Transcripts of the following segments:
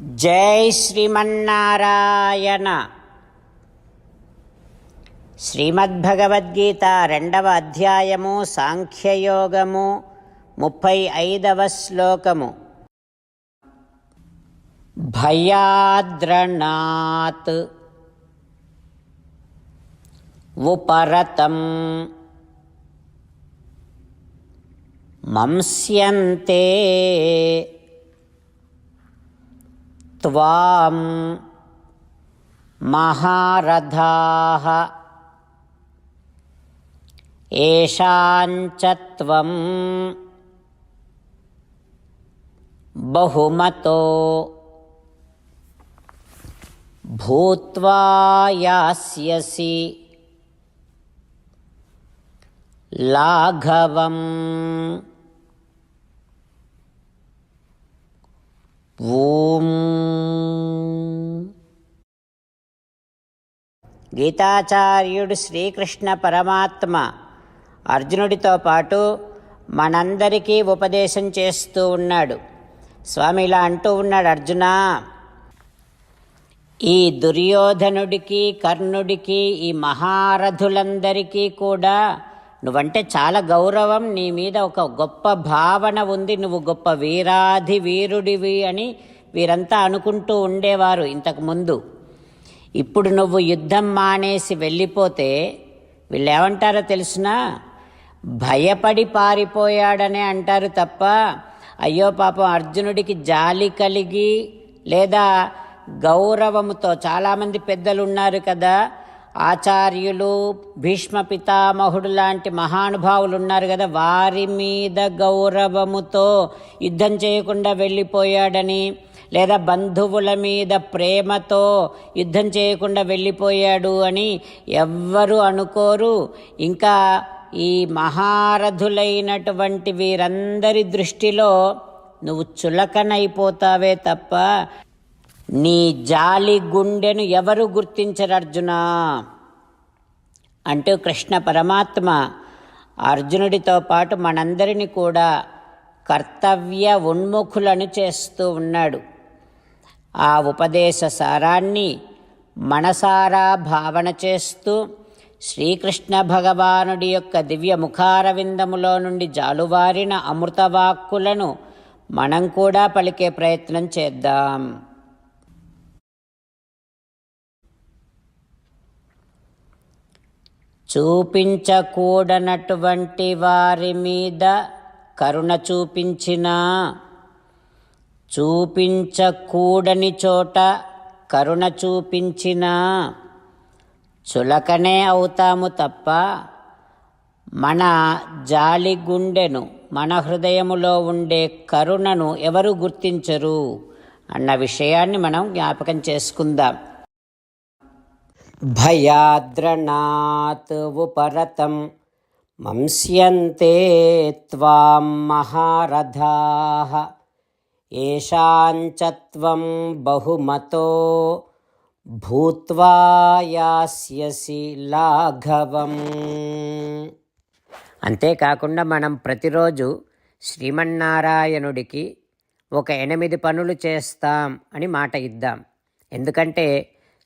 జై శ్రీమన్నారాయణ. శ్రీమద్భగవద్గీత రెండవ అధ్యాయము సాంఖ్యయోగము ముప్పై ఐదవ శ్లోకము. భయాద్రణాత్ ఉపరతం మంస్యంతే त्वां महारथाः। येषाञ्च त्वं बहुमतो। भूत्वा यास्यसि लाघवम्। ఓం. గీతాచార్యుడు శ్రీకృష్ణ పరమాత్మ అర్జునుడితో పాటు మనందరికీ ఉపదేశం చేస్తూ ఉన్నాడు. స్వామి ఇలా అంటూ ఉన్నాడు అర్జున ఈ దుర్యోధనుడికి కర్ణుడికి ఈ మహారథులందరికీ కూడా నువ్వంటే చాలా గౌరవం నీ మీద ఒక గొప్ప భావన ఉంది నువ్వు గొప్ప వీరాధి వీరుడివి అని వీరంతా అనుకుంటూ ఉండేవారు ఇంతకు ముందు. ఇప్పుడు నువ్వు యుద్ధం మానేసి వెళ్ళిపోతే వీళ్ళు ఏమంటారో తెలిసినా? భయపడి పారిపోయాడనే అంటారు తప్ప అయ్యో పాపం అర్జునుడికి జాలి కలిగి లేదా గౌరవముతో చాలామంది పెద్దలు ఉన్నారు కదా ఆచార్యులు భీష్మ పితామహుడు లాంటి మహానుభావులు ఉన్నారు కదా వారి మీద గౌరవముతో యుద్ధం చేయకుండా వెళ్ళిపోయాడని లేదా బంధువుల మీద ప్రేమతో యుద్ధం చేయకుండా వెళ్ళిపోయాడు అని ఎవ్వరు అనుకోరు. ఇంకా ఈ మహారథులైనటువంటి వీరందరి దృష్టిలో నువ్వు చులకనైపోతావే తప్ప నీ జాలి గుండెను ఎవరు గుర్తించరు అర్జున? అంటూ కృష్ణ పరమాత్మ అర్జునుడితో పాటు మనందరిని కూడా కర్తవ్య ఉన్ముఖులను చేస్తూ ఉన్నాడు. ఆ ఉపదేశ సారాన్ని మనసారా భావన చేస్తూ శ్రీకృష్ణ భగవానుడి యొక్క దివ్య ముఖారవిందములో నుండి జాలువారిన అమృతవాక్కులను మనం కూడా పలికే ప్రయత్నం చేద్దాం. చూపించకూడనటువంటి వారి మీద కరుణ చూపించినా చూపించకూడని చోట కరుణ చూపించినా చులకనే అవుతాము తప్ప మన జాలి గుండెను మన హృదయములో ఉండే కరుణను ఎవరు గుర్తించరు అన్న విషయాన్ని మనం జ్ఞాపకం చేసుకుందాం. భయాద్రణాత్ ఉపరతం మంస్యంతే త్వాం మహారథాః. ఏషాంచ బహుమతో భూత్వా యాస్యసి లాఘవం. అంతేకాకుండా మనం ప్రతిరోజు శ్రీమన్నారాయణుడికి ఒక ఎనిమిది పనులు చేస్తాం అని మాట ఇద్దాం. ఎందుకంటే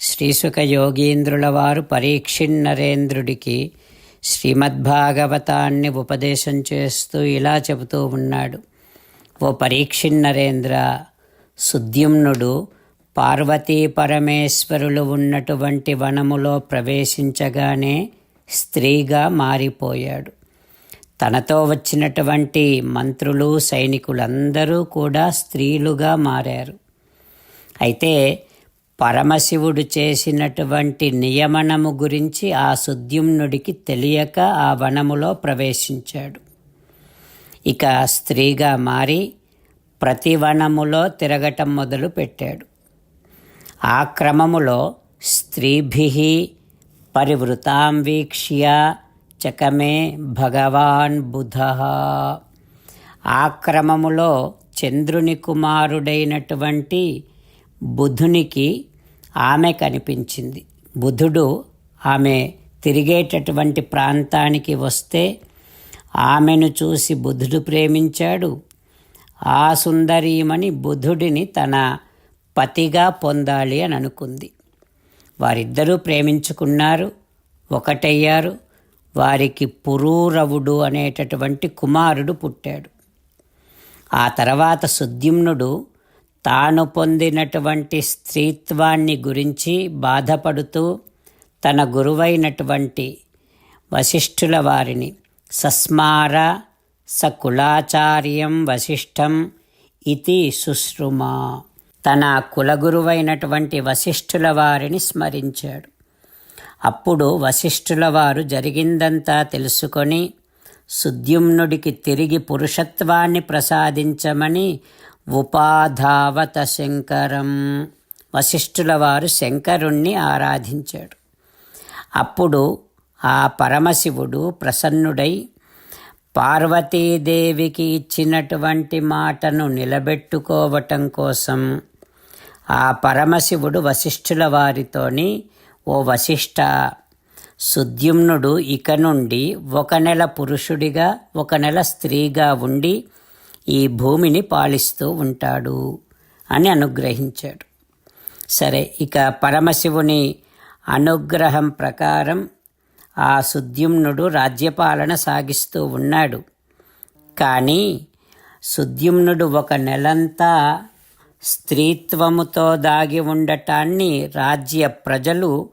శ్రీసుఖ యోగీంద్రుల వారు పరీక్షిన్నరేంద్రుడికి శ్రీమద్భాగవతాన్ని ఉపదేశం చేస్తూ ఇలా చెబుతూ ఉన్నాడు. ఓ పరీక్షిన్నరేంద్ర సుద్యుమ్నుడు పార్వతీ పరమేశ్వరులు ఉన్నటువంటి వనములో ప్రవేశించగానే స్త్రీగా మారిపోయాడు. తనతో వచ్చినటువంటి మంత్రులు సైనికులందరూ కూడా స్త్రీలుగా మారారు. అయితే పరమశివుడు చేసినటువంటి నియమనము గురించి ఆ సుద్యుమ్నుడికి తెలియక ఆ వనములో ప్రవేశించాడు. ఇక స్త్రీగా మారి ప్రతి వనములో తిరగటం మొదలు పెట్టాడు. ఆ క్రమములో స్త్రీభి పరివృతాం వీక్ష్య చకమే భగవాన్ బుధ. ఆ క్రమములో చంద్రుని కుమారుడైనటువంటి బుధునికి ఆమె కనిపించింది. బుధుడు ఆమె తిరిగేటటువంటి ప్రాంతానికి వస్తే ఆమెను చూసి బుధుడు ప్రేమించాడు. ఆ సుందరీమణి బుధుడిని తన పతిగా పొందాలి అని అనుకుంది. వారిద్దరూ ప్రేమించుకున్నారు. ఒకటయ్యారు. వారికి పురూరవుడు అనేటటువంటి కుమారుడు పుట్టాడు. ఆ తర్వాత సుద్యుమ్నుడు తాను పొందినటువంటి స్త్రీత్వాన్ని గురించి బాధపడుతూ తన గురువైనటువంటి వశిష్ఠుల వారిని సస్మార సకులాచార్యం వశిష్ఠం ఇది సుశ్రుమా. తన కులగురువైనటువంటి వశిష్ఠుల వారిని స్మరించాడు. అప్పుడు వశిష్ఠుల వారు జరిగిందంతా తెలుసుకొని సుద్యుమ్నుడికి తిరిగి పురుషత్వాన్ని ప్రసాదించమని ఉపాధావత శంకరం. వశిష్ఠుల వారు శంకరుణ్ణి ఆరాధించాడు అప్పుడు ఆ పరమశివుడు ప్రసన్నుడై పార్వతీదేవికి ఇచ్చినటువంటి మాటను నిలబెట్టుకోవటం కోసం ఆ పరమశివుడు వశిష్ఠుల వారితోని ఓ వశిష్ఠ సుద్యుమ్నుడు ఇక నుండి ఒక నెల పురుషుడిగా ఒక నెల స్త్రీగా ఉండి ఈ భూమిని పాలిస్తూ ఉంటాడు అని అనుగ్రహించాడు. సరే ఇక పరమశివుని అనుగ్రహం ప్రకారం ఆ సుద్యుమ్నుడు రాజ్యపాలన సాగిస్తూ ఉన్నాడు. కానీ సుద్యుమ్నుడు ఒక నెలంతా స్త్రీత్వముతో దాగి ఉండటాన్ని రాజ్య ప్రజలు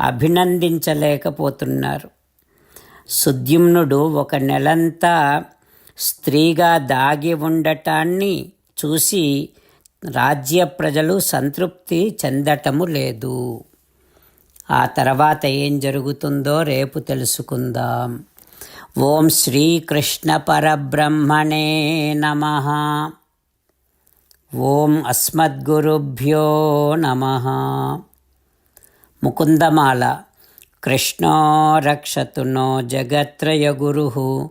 అభినందించలేకపోతున్నారు. సుద్యుమ్నుడు ఒక నెలంతా స్త్రీగా దాగి ఉండటాన్ని చూసి రాజ్య ప్రజలు సంతృప్తి చెందటము లేదు. ఆ తర్వాత ఏం జరుగుతుందో రేపు తెలుసుకుందాం. ఓం శ్రీకృష్ణ పరబ్రహ్మణే నమ. ఓం అస్మద్గురుభ్యో నమ. ముకుందమాల. కృష్ణో రక్షతు నో జగత్రయగురు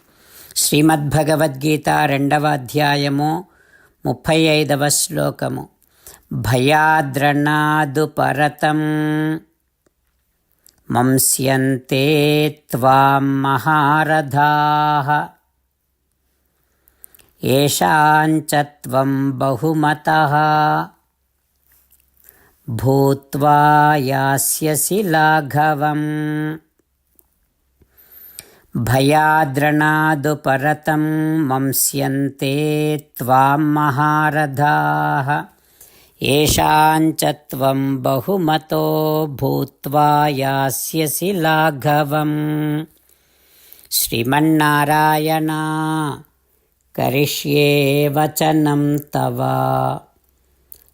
శ్రీమద్భగవద్గీత రెండవ అధ్యాయము ముప్పై ఐదవ శ్లోకము. భయాద్రణాదు పరతం మంస్యంతే త్వాం మహారథాః. ఏషాంచ త్వం భూత్వా యాస్యసి లాఘవం. भयाद्रणादुपरतं मंस्यन्ते त्वां महारथाः। येषाञ्च त्वं बहुमतो भूत्वा यास्यसि लाघवम्। श्रीमन्नारायणा, करिष्ये वचनं तव।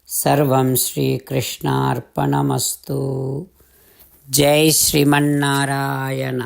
सर्वं श्रीकृष्णार्पणमस्तु। जय श्रीमन्नारायण।